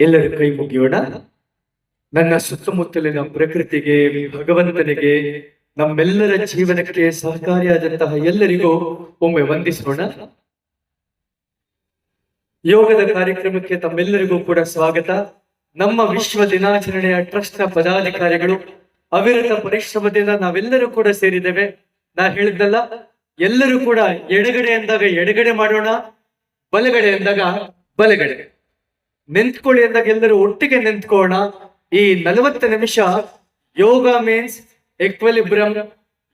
ಎಲ್ಲರೂ ಕೈ ಮುಗಿಯೋಣ. ನನ್ನ ಸುತ್ತಮುತ್ತಲಿನ ಪ್ರಕೃತಿಗೆ, ಭಗವಂತನಿಗೆ, ನಮ್ಮೆಲ್ಲರ ಜೀವನಕ್ಕೆ ಸಹಕಾರಿಯಾದಂತಹ ಎಲ್ಲರಿಗೂ ಒಮ್ಮೆ ವಂದಿಸೋಣ. ಯೋಗದ ಕಾರ್ಯಕ್ರಮಕ್ಕೆ ತಮ್ಮೆಲ್ಲರಿಗೂ ಕೂಡ ಸ್ವಾಗತ. ನಮ್ಮ ವಿಶ್ವ ದಿನಾಚರಣೆಯ ಟ್ರಸ್ಟ್ನ ಪದಾಧಿಕಾರಿಗಳು, ಅವಿರತ ಪರಿಶ್ರಮದಿಂದ ನಾವೆಲ್ಲರೂ ಕೂಡ ಸೇರಿದ್ದೇವೆ. ನಾ ಹೇಳಿದ್ದಲ್ಲ, ಎಲ್ಲರೂ ಕೂಡ ಎಡಗಡೆ ಎಂದಾಗ ಎಡಗಡೆ ಮಾಡೋಣ ಬಲಗಡೆ ಎಂದಾಗ ಬಲಗಡೆ. ನಿಂತ್ಕೊಳ್ಳಿ ಅಂದಾಗ ಎಲ್ಲರೂ ಒಟ್ಟಿಗೆ ನಿಂತ್ಕೋಣ ಈ ನಲವತ್ತು ನಿಮಿಷ ಯೋಗ ಮೀನ್ಸ್ ಎಕ್ವಲಿಬ್ರಮ್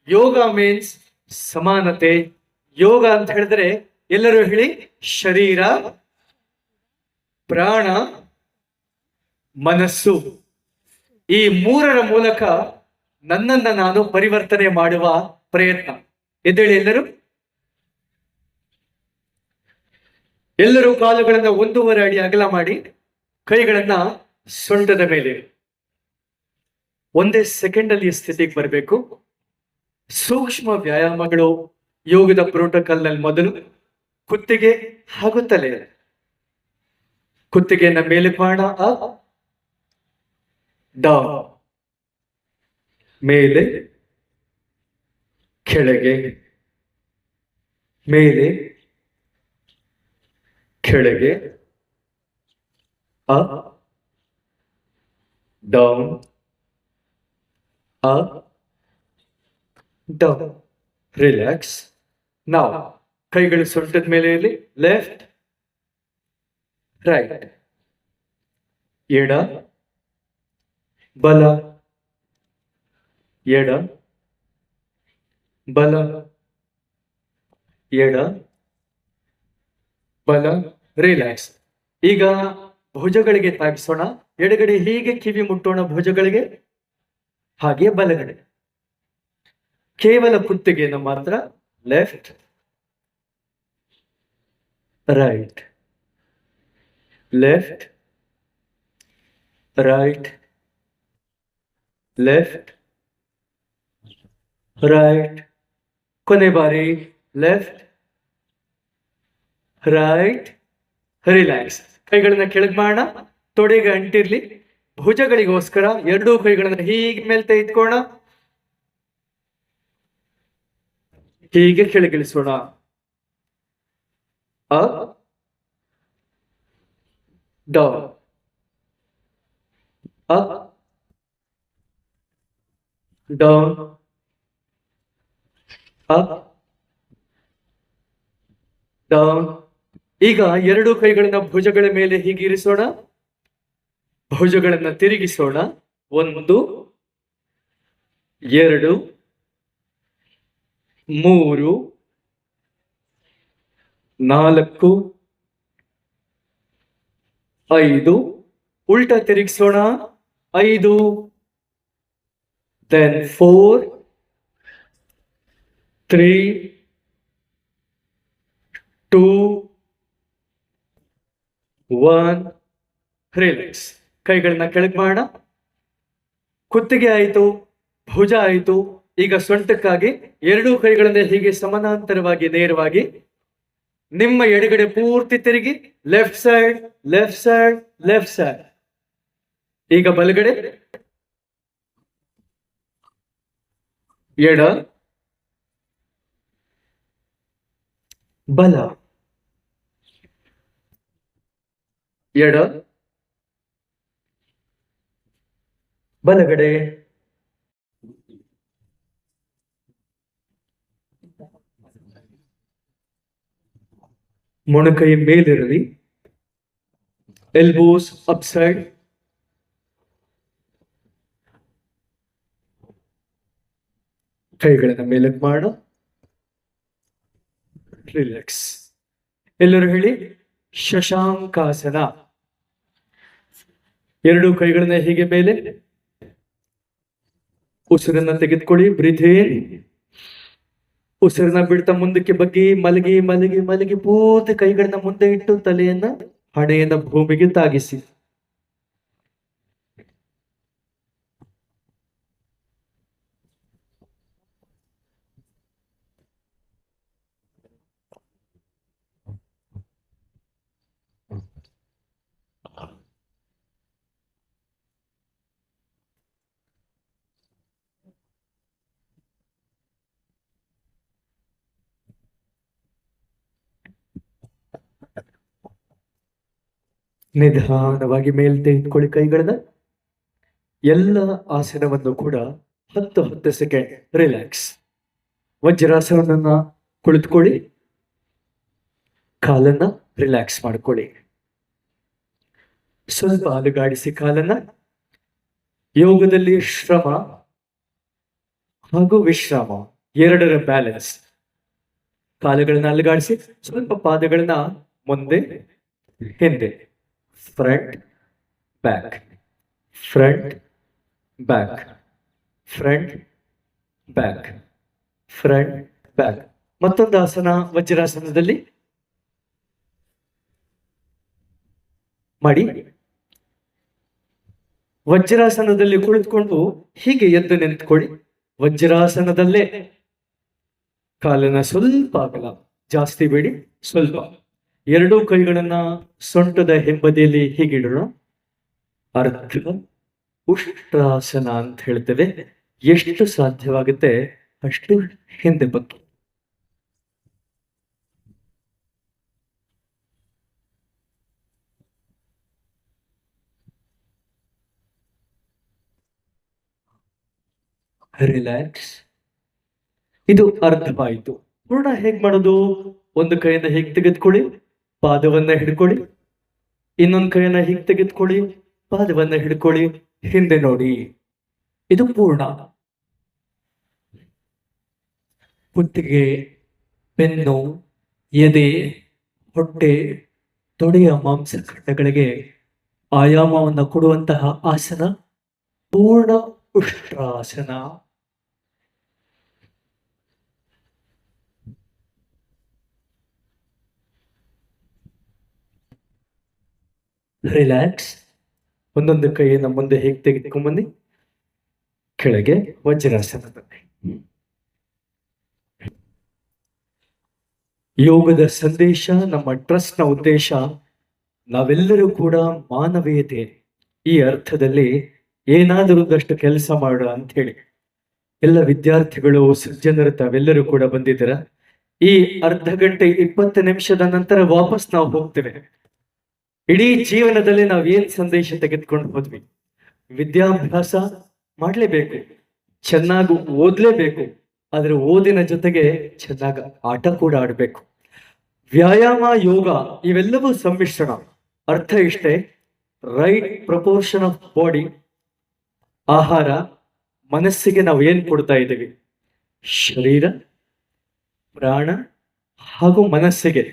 ಯೋಗ ಮೀನ್ಸ್ ಸಮಾನತೆ. ಯೋಗ ಅಂತ ಹೇಳಿದ್ರೆ ಎಲ್ಲರೂ ಹೇಳಿ, ಶರೀರ, ಪ್ರಾಣ, ಮನಸ್ಸು. ಈ ಮೂರರ ಮೂಲಕ ನನ್ನನ್ನ ನಾನು ಪರಿವರ್ತನೆ ಮಾಡುವ ಪ್ರಯತ್ನ. ಎದ್ದೇಳಿ ಎಲ್ಲರೂ. ಎಲ್ಲರೂ ಕಾಲುಗಳನ್ನ ಒಂದೂವರೆ ಅಡಿ ಅಗಲ ಮಾಡಿ ಕೈಗಳನ್ನ ಸೊಂಟದ ಮೇಲೆ ಒಂದೇ ಸೆಕೆಂಡ್ ಅಲ್ಲಿ ಸ್ಥಿತಿಗೆ ಬರಬೇಕು. ಸೂಕ್ಷ್ಮ ವ್ಯಾಯಾಮಗಳು ಯೋಗದ ಪ್ರೋಟೋಕಾಲ್ನಲ್ಲಿ ಮೊದಲು ಕುತ್ತಿಗೆ ಹಾಗೂ ಕುತ್ತಿಗೆಯನ್ನ ಮೇಲೆ ಮಾಡೋಣ ಅಪ್ ಮೇಲೆ ಕೆಳಗೆ, ಮೇಲೆ ಕೆಳಗೆ up, down up, down. Relax. ನಾವು ಕೈಗಳು ಸೊಂಟದ ಮೇಲೆ ಇರಲಿ. Left, right. ಎಡ, ಬಲ. ಎಡ ಬಲ. ಎಡ, ಬಲ. ರಿಲ್ಯಾಕ್ಸ್ ಈಗ ಭುಜಗಳಿಗೆ ತಾಗಿಸೋಣ. ಎಡಗಡೆ ಹೀಗೆ ಕಿವಿ ಮುಟ್ಟೋಣ ಭುಜಗಳಿಗೆ. ಹಾಗೆ ಬಲಗಡೆ. ಕೇವಲ ಕುತ್ತಿಗೆಯನ್ನು ಮಾತ್ರ. Left right left right left right ಕೊನೆ ಬಾರಿ. Left right relax. ಕೈಗಳನ್ನ ಕೆಳಗ್ ಮಾಡೋಣ ತೊಡೆಗೆ ಅಂಟಿರ್ಲಿ. ಭುಜಗಳಿಗೋಸ್ಕರ ಎರಡೂ ಕೈಗಳನ್ನ ಹೀಗೆ ಮೇಲೆ ತೆಗೆದುಕೋಣ ಹೀಗೆ ಕೆಳಗಿಳಿಸೋಣ. Up down up down up down ಈಗ ಎರಡು ಕೈಗಳನ್ನ ಭುಜಗಳ ಮೇಲೆ ಹೀಗಿರಿಸೋಣ ಭುಜಗಳನ್ನ ತಿರುಗಿಸೋಣ. ಒಂದು, ಎರಡು, ಮೂರು, ನಾಲ್ಕು, ಐದು. ಉಲ್ಟಾ ತಿರುಗಿಸೋಣ. ಐದು then four three two one relax ಕೈಗಳನ್ನ ಕೆಳಗೆ ಮಾಡ. ಕುತ್ತಿಗೆ ಆಯಿತು, ಭುಜ ಆಯಿತು. ಈಗ ಸೊಂಟಕ್ಕಾಗಿ ಎರಡೂ ಕೈಗಳನ್ನ ಹೀಗೆ ಸಮಾನಾಂತರವಾಗಿ, ನೇರವಾಗಿ ನಿಮ್ಮ ಎಡಗಡೆ ಪೂರ್ತಿ ತಿರುಗಿ left side left side left side ಈಗ ಬಲಗಡೆ. ಎಡ. ಬಲ. ಎಡ ಬಲಗಡೆ. ಮೊಣಕೈ ಮೇಲಿರಲಿ. ಎಲ್ಬೋಸ್ ಅಪ್ಸೈಡ್ ಕೈಗಳನ್ನ ಮೇಲಕ್ಕೆ ಮಾಡು. ರಿಲ್ಯಾಕ್ಸ್ ಎಲ್ಲರೂ ಹೇಳಿ ಶಶಾಂಕಾಸನ. ಎರಡು ಕೈಗಳನ್ನ ಹೀಗೆ ಮೇಲೆ ಉಸಿರನ್ನ ತೆಗೆದುಕೊಳ್ಳಿ ಬ್ರಿಧಿ ಉಸಿರನ್ನ ಬಿಡ್ತಾ ಮುಂದಕ್ಕೆ ಬಗ್ಗಿ, ಮಲಗಿ ಮಲಗಿ ಮಲಗಿ, ಪೂರ್ತಿ ಕೈಗಳನ್ನ ಮುಂದೆ ಇಟ್ಟು ತಲೆಯನ್ನ ಹಣೆಯನ್ನ ಭೂಮಿಗೆ ತಾಗಿಸಿ. ನಿಧಾನವಾಗಿ ಮೇಲ್ ತೆಗೆದುಕೊಳ್ಳಿ ಕೈಗಳನ್ನ. ಎಲ್ಲ ಆಸನವನ್ನು ಕೂಡ ಹತ್ತು ಹತ್ತು ಸೆಕೆಂಡ್ ರಿಲ್ಯಾಕ್ಸ್ ವಜ್ರಾಸನವನ್ನ ಕುಳಿತುಕೊಳ್ಳಿ. ಕಾಲನ್ನ ರಿಲ್ಯಾಕ್ಸ್ ಮಾಡ್ಕೊಳ್ಳಿ. ಸ್ವಲ್ಪ ಅಲುಗಾಡಿಸಿ ಕಾಲನ್ನ. ಯೋಗದಲ್ಲಿ ಶ್ರಮ ಹಾಗೂ ವಿಶ್ರಾಮ ಎರಡರ ಬ್ಯಾಲೆನ್ಸ್ ಕಾಲುಗಳನ್ನ ಅಲುಗಾಡಿಸಿ, ಸ್ವಲ್ಪ ಪಾದಗಳನ್ನ ಮುಂದೆ, ಹಿಂದೆ. Front back front back front back front back ಮತ್ತೊಂದು ಆಸನ, ವಜ್ರಾಸನದಲ್ಲಿ. ಮಾಡಿ. ವಜ್ರಾಸನದಲ್ಲಿ ಕುಳಿತುಕೊಂಡು ಹೀಗೆ ಎದ್ದು ನಿಂತ್ಕೊಳ್ಳಿ. ವಜ್ರಾಸನದಲ್ಲೇ. ಕಾಲನ ಸ್ವಲ್ಪ ಅಗಲ. ಜಾಸ್ತಿ ಬೇಡಿ, ಸ್ವಲ್ಪ. ಎರಡೂ ಕೈಗಳನ್ನ ಸೊಂಟದ ಹಿಂಬದಿಯಲ್ಲಿ ಹೀಗಿಡೋಣ. ಅರ್ಧ ಉಷ್ಟ್ರಾಸನ ಅಂತ ಹೇಳ್ತೇವೆ. ಎಷ್ಟು ಸಾಧ್ಯವಾಗುತ್ತೆ ಅಷ್ಟು ಹಿಂದೆ ಬಗ್ಗೆ ರಿಲ್ಯಾಕ್ಸ್ ಇದು ಅರ್ಧವಾಯಿತು. ಪೂರ್ಣ ಹೇಗ್ ಮಾಡೋದು? ಒಂದು ಕೈಯಿಂದ ಹೀಗೆ ತೆಗೆದುಕೊಳ್ಳಿ? ಪಾದವನ್ನ ಹಿಡ್ಕೊಳ್ಳಿ. ಇನ್ನೊಂದು ಕೈಯನ್ನ ಹೀಗೆ ತೆಗೆದುಕೊಳ್ಳಿ. ಪಾದವನ್ನ ಹಿಡ್ಕೊಳ್ಳಿ. ಹಿಂದೆ ನೋಡಿ. ಇದು ಪೂರ್ಣ. ಕುತ್ತಿಗೆ ಬೆನ್ನು, ಎದೆ, ಹೊಟ್ಟೆ, ತೊಡೆಯ ಮಾಂಸಖಂಡಗಳಿಗೆ ಆಯಾಮವನ್ನು ಕೊಡುವಂತಹ ಆಸನ ಪೂರ್ಣ ಉಷ್ಟ್ರಾಸನ. ರಿಲ್ಯಾಕ್ಸ್ ಒಂದೊಂದು ಕೈಯನ್ನು ಮುಂದೆ ಹೇಗೆ ತೆಗೆದುಕೊಂಡ್ಬನ್ನಿ ಕೆಳಗೆ ವಜ್ರಾಸನ ಯೋಗದ ಸಂದೇಶ, ನಮ್ಮ ಟ್ರಸ್ಟ್ನ ಉದ್ದೇಶ, ನಾವೆಲ್ಲರೂ ಕೂಡ ಮಾನವೀಯತೆ. ಈ ಅರ್ಥದಲ್ಲಿ ಏನಾದರೂ ಒಂದಷ್ಟು ಕೆಲಸ ಮಾಡು ಅಂತ ಹೇಳಿ ಎಲ್ಲ ವಿದ್ಯಾರ್ಥಿಗಳು, ಸಜ್ಜನರು ತಾವೆಲ್ಲರೂ ಕೂಡ ಬಂದಿದ್ದೀರಾ? ಈ ಅರ್ಧ ಗಂಟೆ ಇಪ್ಪತ್ತು ನಿಮಿಷದ ನಂತರ ವಾಪಸ್ ನಾವು ಹೋಗ್ತೇವೆ. ಇಡೀ ಜೀವನದಲ್ಲಿ ನಾವು ಏನ್ ಸಂದೇಶ ತೆಗೆದುಕೊಂಡು ಹೋದ್ವಿ? ವಿದ್ಯಾಭ್ಯಾಸ ಮಾಡಲೇಬೇಕು, ಚೆನ್ನಾಗಿ ಓದ್ಲೇಬೇಕು, ಆದ್ರೆ ಓದಿನ ಜೊತೆಗೆ ಚೆನ್ನಾಗಿ ಆಟ ಕೂಡ ಆಡ್ಬೇಕು. ವ್ಯಾಯಾಮ, ಯೋಗ ಇವೆಲ್ಲವೂ ಸಮ್ಮಿಶ್ರಣ. ಅರ್ಥ ಇಷ್ಟೇ? ರೈಟ್ ಪ್ರಪೋರ್ಷನ್ ಆಫ್ ಬಾಡಿ ಆಹಾರ, ಮನಸ್ಸಿಗೆ ನಾವು ಏನ್ ಕೊಡ್ತಾ ಇದ್ದೀವಿ? ಶರೀರ, ಪ್ರಾಣ ಹಾಗೂ ಮನಸ್ಸಿಗೆ.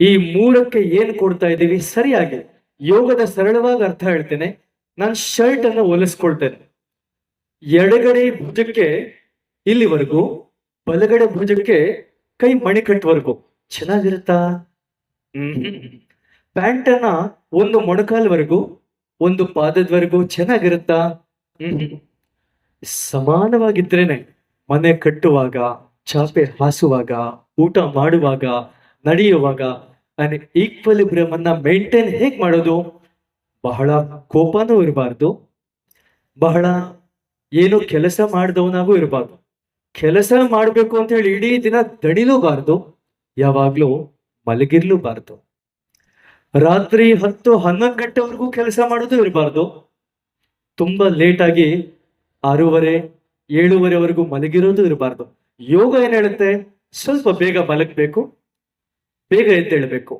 ಈ ಮೂರಕ್ಕೆ ಏನ್ ಕೊಡ್ತಾ ಇದ್ದೀವಿ? ಸರಿಯಾಗಿ. ಯೋಗದ ಸರಳವಾಗಿ ಅರ್ಥ ಹೇಳ್ತೇನೆ. ನಾನು ಶರ್ಟ್ ಅನ್ನು ಹೊಲಿಸ್ಕೊಳ್ತೇನೆ. ಎಡಗಡೆ ಭುಜಕ್ಕೆ ಇಲ್ಲಿವರೆಗೂ, ಬಲಗಡೆ ಭುಜಕ್ಕೆ ಕೈ ಮಣಿಕಟ್ಟವರೆಗೂ. ಚೆನ್ನಾಗಿರುತ್ತಾ? ಹ್ಮ್. ಪ್ಯಾಂಟ್ ಅನ್ನ ಒಂದು ಮೊಣಕಾಲ್ವರೆಗೂ, ಒಂದು ಪಾದದವರೆಗೂ ಚೆನ್ನಾಗಿರುತ್ತಾ? ಹ್ಮ್. ಸಮಾನವಾಗಿದ್ರೇನೆ, ಮನೆ ಕಟ್ಟುವಾಗ, ಚಾಪೆ ಹಾಸುವಾಗ, ಊಟ ಮಾಡುವಾಗ, ನಡೆಯುವಾಗ ಅನ್ ಈಕ್ವಲಿಬ್ರಿಯಮ್ ಅನ್ನ ಮೇಂಟೈನ್ ಹೇಗ್ ಮಾಡೋದು? ಬಹಳ ಕೋಪನೂ ಇರಬಾರ್ದು. ಬಹಳ ಏನು ಕೆಲಸ ಮಾಡಿದವನಾಗೂ ಇರಬಾರ್ದು. ಕೆಲಸ ಮಾಡಬೇಕು ಅಂತ ಹೇಳಿ ಇಡೀ ದಿನ ದಣಿಲೂಬಾರ್ದು. ಯಾವಾಗ್ಲೂ ಮಲಗಿರ್ಲೂಬಾರ್ದು. ರಾತ್ರಿ ಹತ್ತು ಹನ್ನೊಂದು ಗಂಟೆವರೆಗೂ ಕೆಲಸ ಮಾಡೋದು ಇರಬಾರ್ದು. ತುಂಬಾ ಲೇಟ್ ಆಗಿ ಆರೂವರೆ, ಏಳುವರೆವರೆಗೂ ಮಲಗಿರೋದು ಇರಬಾರ್ದು. ಯೋಗ ಏನ್ ಹೇಳುತ್ತೆ? ಸ್ವಲ್ಪ ಬೇಗ ಮಲಗಬೇಕು. ಬೇಗ ಎದ್ದೇಳಬೇಕು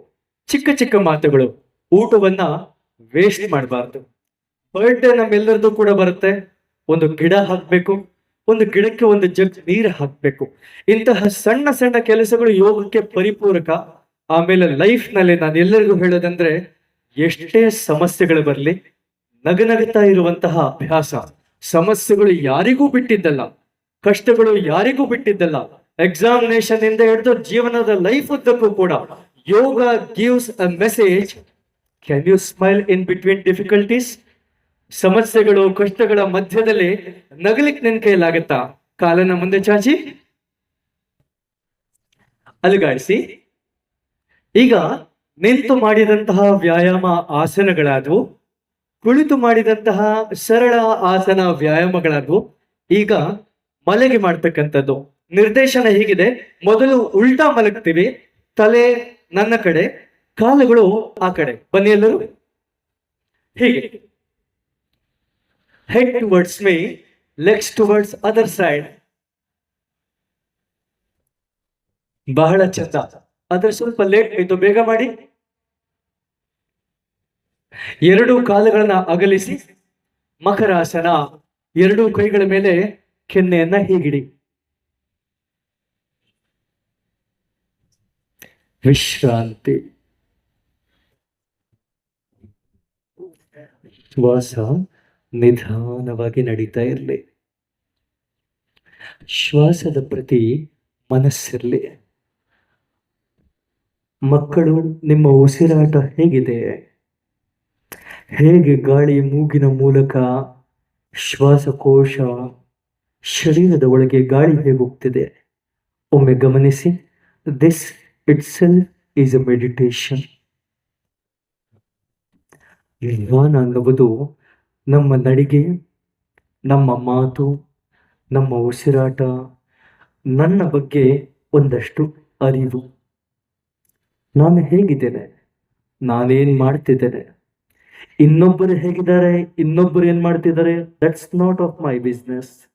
ಚಿಕ್ಕ ಚಿಕ್ಕ ಮಾತುಗಳು, ಊಟವನ್ನ ವೇಸ್ಟ್ ಮಾಡಬಾರ್ದು. ಬರ್ಡೇ ನಮ್ಮೆಲ್ಲರದ್ದು ಕೂಡ ಬರುತ್ತೆ. ಒಂದು ಗಿಡ ಹಾಕ್ಬೇಕು, ಒಂದು ಗಿಡಕ್ಕೆ ಒಂದು ಜಗ್ ನೀರು ಹಾಕ್ಬೇಕು. ಇಂತಹ ಸಣ್ಣ ಸಣ್ಣ ಕೆಲಸಗಳು ಯೋಗಕ್ಕೆ ಪರಿಪೂರಕ. ಆಮೇಲೆ ಲೈಫ್ನಲ್ಲಿ ನಾನು ಎಲ್ಲರಿಗೂ ಹೇಳೋದಂದ್ರೆ, ಎಷ್ಟೇ ಸಮಸ್ಯೆಗಳು ಬರಲಿ ನಗನಗುತ್ತಾ ಇರುವಂತಹ ಅಭ್ಯಾಸ, ಸಮಸ್ಯೆಗಳು ಯಾರಿಗೂ ಬಿಟ್ಟಿದ್ದಲ್ಲ, ಕಷ್ಟಗಳು ಯಾರಿಗೂ ಬಿಟ್ಟಿದ್ದಲ್ಲ ಎಕ್ಸಾಮಿನೇಷನ್ ಇಂದ ಹಿಡಿದು ಜೀವನದ ಲೈಫ್ ಉದ್ದಕ್ಕೂ ಕೂಡ yoga gives a message can you smile in between difficulties ಸಮಸ್ಯೆಗಳು, ಕಷ್ಟಗಳ ಮಧ್ಯದಲ್ಲಿ ನಗಲಿಕ್ ನಿನ್ ಕೈಲಾಗತ್ತಾ? ಕಾಲನ ಮುಂದೆ ಚಾಚಿ. ಅಲುಗಾಡಿಸಿ. ಈಗ ನಿಂತು ಮಾಡಿದಂತಹ ವ್ಯಾಯಾಮ ಆಸನಗಳಾದವು, ಕುಳಿತು ಮಾಡಿದಂತಹ ಸರಳ ಆಸನ ವ್ಯಾಯಾಮಗಳಾದವು, ಈಗ ಮಲಗಿ ಮಾಡ್ತಕ್ಕಂಥದ್ದು. ನಿರ್ದೇಶನ ಹೀಗಿದೆ. ಮೊದಲು ಉಲ್ಟಾ ಮಲಗ್ತೀವಿ, ತಲೆ ನನ್ನ ಕಡೆ, ಕಾಲುಗಳು ಆ ಕಡೆ. ಬನ್ನಿ ಎಲ್ಲರೂ. ಹೀಗೆ. Head towards me legs towards other side ಬಹಳ ಚಂದ. ಆದ್ರೆ ಸ್ವಲ್ಪ ಲೇಟ್ ಆಯ್ತು, ಬೇಗ ಮಾಡಿ. ಎರಡು ಕಾಲುಗಳನ್ನ ಅಗಲಿಸಿ. ಮಕರಾಸನ ಎರಡು ಕೈಗಳ ಮೇಲೆ ಕೆನ್ನೆಯನ್ನ ಹೀಗಿಡಿ. ವಿಶ್ರಾಂತಿ ಶ್ವಾಸ ನಿಧಾನವಾಗಿ ನಡೀತಾ ಇರಲಿ. ಶ್ವಾಸದ ಪ್ರತಿ ಮನಸ್ಸಿರಲಿ. ಮಕ್ಕಳು, ನಿಮ್ಮ ಉಸಿರಾಟ ಹೇಗಿದೆ? ಹೇಗೆ ಗಾಳಿ ಮೂಗಿನ ಮೂಲಕ ಶ್ವಾಸಕೋಶ ಶರೀರದ ಒಳಗೆ ಗಾಳಿ ಹೇಗೆ ಹೋಗ್ತಿದೆ ಒಮ್ಮೆ ಗಮನಿಸಿ. This it is a meditation ಧ್ಯಾನ ಅನ್ನುವುದು ನಮ್ಮ ನಡಿಗೆ, ನಮ್ಮ ಮಾತು, ನಮ್ಮ ಉಸಿರಾಟ, ನನ್ನ ಬಗ್ಗೆ ಒಂದಷ್ಟು ಅರಿವು. ನಾನು ಹೇಗಿದ್ದೇನೆ? ನಾನೇನು ಮಾಡ್ತಿದ್ದೇನೆ? ಇನ್ನೊಬ್ಬರು ಹೇಗಿದ್ದಾರೆ? ಇನ್ನೊಬ್ಬರು ಏನು ಮಾಡ್ತಿದ್ದಾರೆ? That's not of my business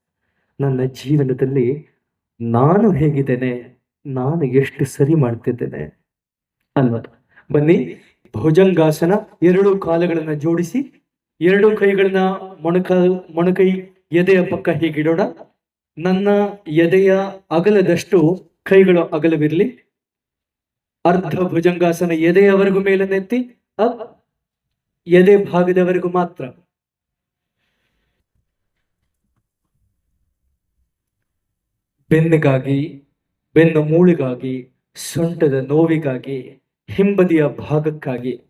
ನನ್ನ ಜೀವನದಲ್ಲಿ ನಾನು ಹೇಗಿದ್ದೇನೆ? ನಾನು ಎಷ್ಟು ಸರಿ ಮಾಡ್ತಿದ್ದೇನೆ ಅನ್ನೋದು. ಬನ್ನಿ ಭುಜಂಗಾಸನ ಎರಡು ಕಾಲುಗಳನ್ನ ಜೋಡಿಸಿ ಎರಡು ಕೈಗಳನ್ನ ಮೊಣಕ ಮೊಣಕೈ ಎದೆಯ ಪಕ್ಕ ಹೀಗಿಡೋಣ. ನನ್ನ ಎದೆಯ ಅಗಲದಷ್ಟು ಕೈಗಳು ಅಗಲವಿರಲಿ. ಅರ್ಧ ಭುಜಂಗಾಸನ ಎದೆಯವರೆಗೂ ಮೇಲನ್ನೆತ್ತಿ ಅಪ್ ಎದೆ ಭಾಗದವರೆಗೂ ಮಾತ್ರ. ಬೆನ್ನಿಗಾಗಿ ಬೆನ್ನು ಮೂಳಿಗಾಗಿ, ಸೊಂಟದ ನೋವಿಗಾಗಿ, ಹಿಂಬದಿಯ ಭಾಗಕ್ಕಾಗಿ.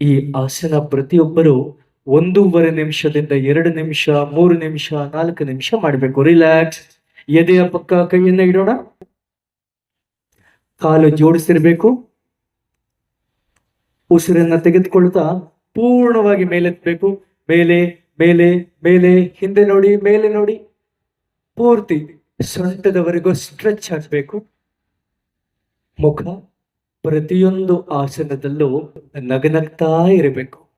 ಈ ಆಸನ ಪ್ರತಿಯೊಬ್ಬರು ಒಂದೂವರೆ ನಿಮಿಷದಿಂದ ಎರಡು ನಿಮಿಷ, ಮೂರು ನಿಮಿಷ, ನಾಲ್ಕು ನಿಮಿಷ ಮಾಡಬೇಕು. ರಿಲ್ಯಾಕ್ಸ್ ಎದೆಯ ಪಕ್ಕ ಕೈಯನ್ನ ಇಡೋಣ. ಕಾಲು ಜೋಡಿಸಿರ್ಬೇಕು. ಉಸಿರನ್ನ ತೆಗೆದುಕೊಳ್ತಾ ಪೂರ್ಣವಾಗಿ ಮೇಲೆತ್ತಬೇಕು. ಮೇಲೆ ಮೇಲೆ ಮೇಲೆ, ಹಿಂದೆ ನೋಡಿ, ಮೇಲೆ ನೋಡಿ. ಪೂರ್ತಿ ಸೊಂಟದವರೆಗೂ ಸ್ಟ್ರೆಚ್ ಆಗಬೇಕು ಮುಖ ಪ್ರತಿಯೊಂದು ಆಸನದಲ್ಲೂ ನಗನಗ್ತಾ ಇರಬೇಕು.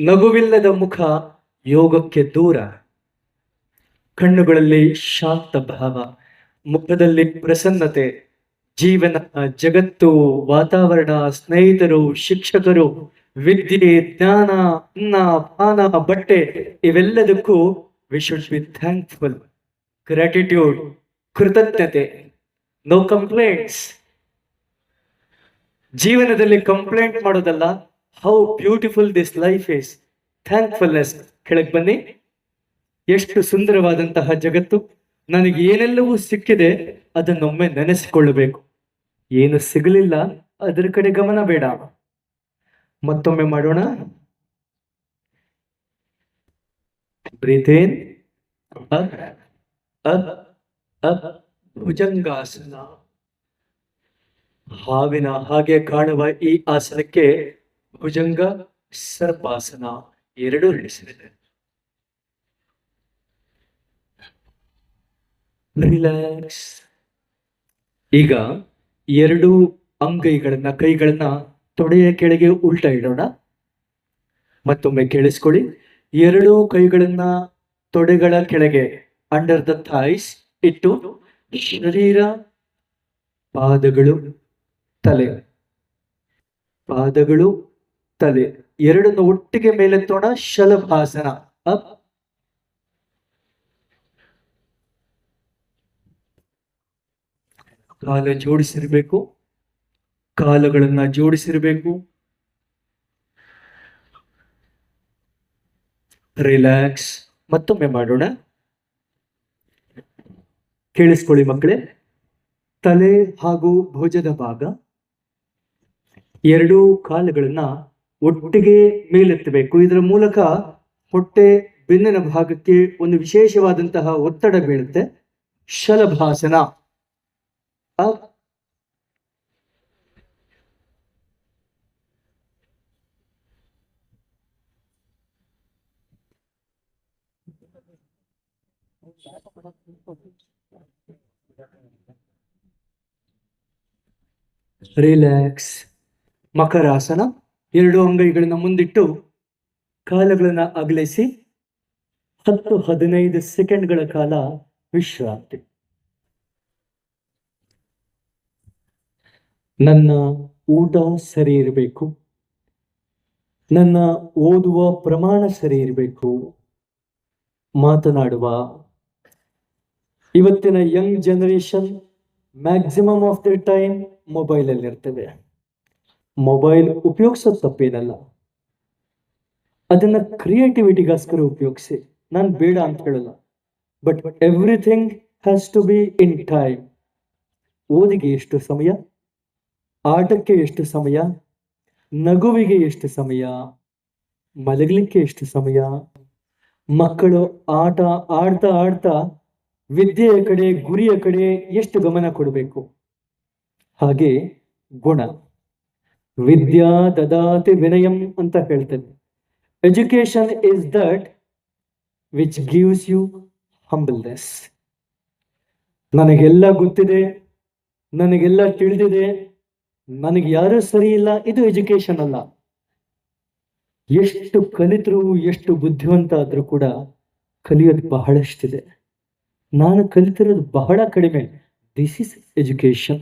ನಗುವಿಲ್ಲದ ಮುಖ ಯೋಗಕ್ಕೆ ದೂರ. ಕಣ್ಣುಗಳಲ್ಲಿ ಶಾಂತ ಭಾವ. ಮುಖದಲ್ಲಿ ಪ್ರಸನ್ನತೆ. ಜೀವನ, ಜಗತ್ತು, ವಾತಾವರಣ, ಸ್ನೇಹಿತರು, ಶಿಕ್ಷಕರು, ವಿದ್ಯೆ, ಜ್ಞಾನ, ಅನ್ನ, ಪಾನ, ಬಟ್ಟೆ ಇವೆಲ್ಲದಕ್ಕೂ we should be thankful gratitude ಕೃತಜ್ಞತೆ ನೋ ಕಂಪ್ಲೇಂಟ್ಸ್ ಜೀವನದಲ್ಲಿ ಕಂಪ್ಲೇಂಟ್ ಮಾಡೋದಲ್ಲ how beautiful this life is thankfulness ಕೆಳಗೆ ಬನ್ನಿ. ಎಷ್ಟು ಸುಂದರವಾದಂತಹ ಜಗತ್ತು. ನನಗೆ ಏನೆಲ್ಲವೂ ಸಿಕ್ಕಿದೆ, ಅದನ್ನೊಮ್ಮೆ ನೆನೆಸಿಕೊಳ್ಳಬೇಕು. ಏನು ಸಿಗಲಿಲ್ಲ, ಅದರ ಕಡೆ ಗಮನ ಬೇಡ. ಮತ್ತೊಮ್ಮೆ ಮಾಡೋಣ. ಬ್ರೀತೇನ್ ಅಪ್ ಅಪ್ ಅದ್ ಭುಜಂಗಾಸನ. ಹಾವಿನ ಹಾಗೆ ಕಾಣುವ ಈ ಆಸನಕ್ಕೆ ಭುಜಂಗ ಸರ್ಪಾಸನ ಎರಡೂ ಹೆಸರಿದೆ ರಿಲ್ಯಾಕ್ಸ್ ಈಗ ಎರಡು ಅಂಗೈಗಳನ್ನ, ಕೈಗಳನ್ನ ತೊಡೆಯ ಕೆಳಗೆ ಉಲ್ಟಾ ಇಡೋಣ. ಮತ್ತೊಮ್ಮೆ ಕೇಳಿಸ್ಕೊಳ್ಳಿ. ಎರಡು ಕೈಗಳನ್ನ ತೊಡೆಗಳ ಕೆಳಗೆ ಅಂಡರ್ ದ ಥೈಸ್ ಇಟ್ಟು ಶರೀರ, ಪಾದಗಳು, ತಲೆ. ಪಾದಗಳು, ತಲೆ. ಎರಡನ್ನು ಒಟ್ಟಿಗೆ ಮೇಲೆತ್ತೋಣ, ಶಲಭಾಸನ. ಅಪ್. ಕಾಲ ಜೋಡಿಸಿರ್ಬೇಕು. ಕಾಲುಗಳನ್ನ ಜೋಡಿಸಿರ್ಬೇಕು. ರಿಲ್ಯಾಕ್ಸ್ ಮತ್ತೊಮ್ಮೆ ಮಾಡೋಣ. ಕೇಳಿಸ್ಕೊಳ್ಳಿ ಮಕ್ಕಳೇ. ತಲೆ ಹಾಗೂ ಭುಜದ ಭಾಗ. ಎರಡೂ ಕಾಲುಗಳನ್ನ ಒಟ್ಟಿಗೆ ಮೇಲೆತ್ತಬೇಕು. ಇದರ ಮೂಲಕ ಹೊಟ್ಟೆ ಬೆನ್ನಿನ ಭಾಗಕ್ಕೆ ಒಂದು ವಿಶೇಷವಾದಂತಹ ಒತ್ತಡ ಬೀಳುತ್ತೆ. ಶಲಭಾಸನ. ರಿಲ್ಯಾಕ್ಸ್ ಮಕರಾಸನ ಎರಡು ಅಂಗೈಗಳನ್ನ ಮುಂದಿಟ್ಟು ಕಾಲುಗಳನ್ನು ಅಗಲಿಸಿ ಹತ್ತು ಹದಿನೈದು ಸೆಕೆಂಡ್ಗಳ ಕಾಲ ವಿಶ್ರಾಂತಿ. ನನ್ನ ಊಟ ಸರಿ ಇರಬೇಕು. ನನ್ನ ಓದುವ ಪ್ರಮಾಣ ಸರಿ ಇರಬೇಕು. ಮಾತನಾಡುವ ಇವತ್ತಿನ young generation maximum of the time ಮೊಬೈಲಲ್ಲಿ ಇರ್ತೇವೆ ಮೊಬೈಲ್ ಉಪಯೋಗಿಸೋದು ತಪ್ಪೇನಲ್ಲ. ಅದನ್ನ ಕ್ರಿಯೇಟಿವಿಟಿಗೋಸ್ಕರ ಉಪಯೋಗಿಸಿ. ನಾನು ಬೇಡ ಅಂತ ಹೇಳಲ್ಲ. But everything has to be in time ಓದಿಗೆ ಎಷ್ಟು ಸಮಯ? ಆಟಕ್ಕೆ ಎಷ್ಟು ಸಮಯ? ನಗುವಿಗೆ ಎಷ್ಟು ಸಮಯ? ಮಲಗಲಿಕ್ಕೆ ಎಷ್ಟು ಸಮಯ? ಮಕ್ಕಳು ಆಟ, ಆಡ್ತಾ ಆಡ್ತಾ ವಿದ್ಯೆಯ ಕಡೆ, ಗುರಿಯ ಕಡೆ ಎಷ್ಟು ಗಮನ ಕೊಡಬೇಕು? ಹಾಗೆ ಗುಣ. ವಿದ್ಯಾ ದದಾತಿ ವಿನಯಂ ಅಂತ ಹೇಳ್ತೇನೆ. Education is that which gives you humbleness ನನಗೆಲ್ಲ ಗೊತ್ತಿದೆ, ನನಗೆಲ್ಲ ತಿಳಿದಿದೆ, ನನಗೆ ಯಾರೂ ಸರಿ ಇಲ್ಲ, ಇದು ಎಜುಕೇಶನ್ ಅಲ್ಲ. ಎಷ್ಟು ಕಲಿತರು, ಎಷ್ಟು ಬುದ್ಧಿವಂತ ಆದ್ರೂ ಕೂಡ ಕಲಿಯೋದು ಬಹಳಷ್ಟಿದೆ. ನಾನು ಕಲಿತಿರೋದು ಬಹಳ ಕಡಿಮೆ. This is education